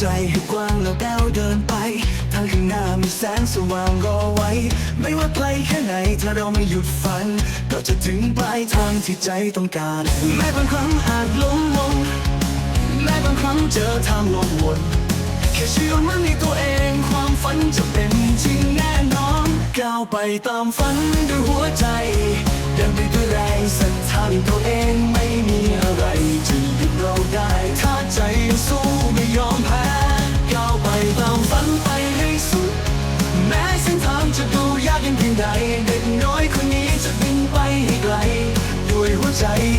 ใจให้กว้างแล้วก้าวเดินไป ทางข้างหน้ามีแสงสว่างรอไว้ ไม่ว่าไกลแค่ไหนถ้าเราไม่หยุดฝัน เราจะถึงปลายทางที่ใจต้องการ แม้บางครั้งอาจล้มลง แม้บางครั้งเจอทางลงวนแค่เชื่อมั่นในตัวเอง ความฝันจะเป็นจริงแน่นอน ก้าวไปตามฝันด้วยหัวใจเดินไปด้วยแรงศรัทธาในตัวเองไม่มีอะไรจะ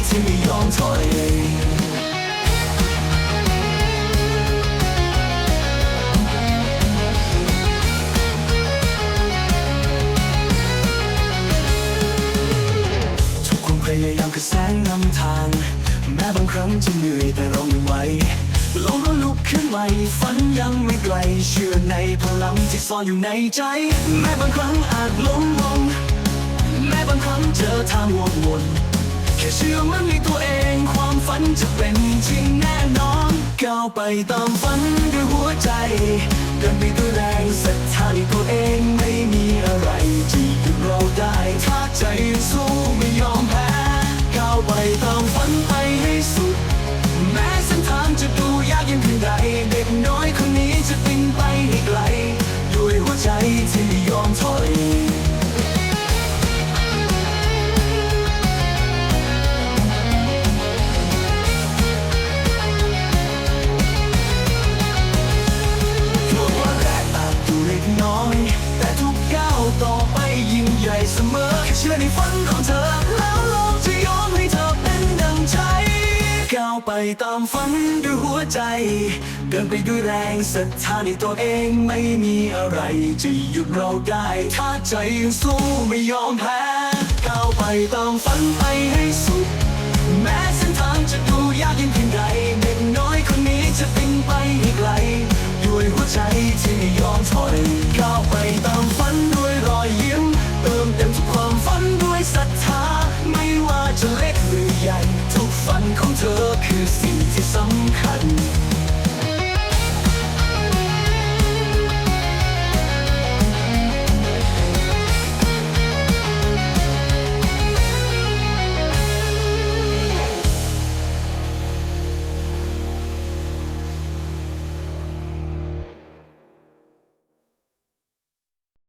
ที่ไม่ยอมถอยทุกคนพยายามคือแสงนำทาง แม้บางครั้งจะเหนื่อยแต่เราไม่ไหวลงก็ลุกขึ้นใหม่ฝันยังไม่ไกล เชื่อในพลังที่ซ่อนอยู่ในใจ แม้บางครั้งอาจล้มลงแม้บางครั้งเจอทางวนวน แค่เชื่อมั่นในตัวเอง ความฝันจะเป็นจริงแน่นอน ก้าวไปตามฝันด้วยหัวใจ เดินไปด้วยแรงศรัทธาในตัวเองไม่มีอะไรที่หยุดเราได้ ถ้าใจสู้ไม่ยอมแพ้ก้าวไปตามฝันไปให้สุด แม้เส้นทางจะดูยากยังเพียงใดเด็กน้อย ฝันของเธอ แล้วโลกจะยอมให้เธอเป็นดังใจ ก้าวไปตามฝันด้วยหัวใจ เดินไปด้วยแรงศรัทธาในตัวเองไม่มีอะไรจะหยุดเราได้ ถ้าใจยังสู้ไม่ยอมแพ้ก้าวไปตามฝันไปให้สุด แม้เส้นทางจะดูยากยิ่งเพียงใดเด็กน้อยคนนี้จะบินไปให้ไกล ด้วยหัวใจที่ไม่ สิ่งที่สำคัญ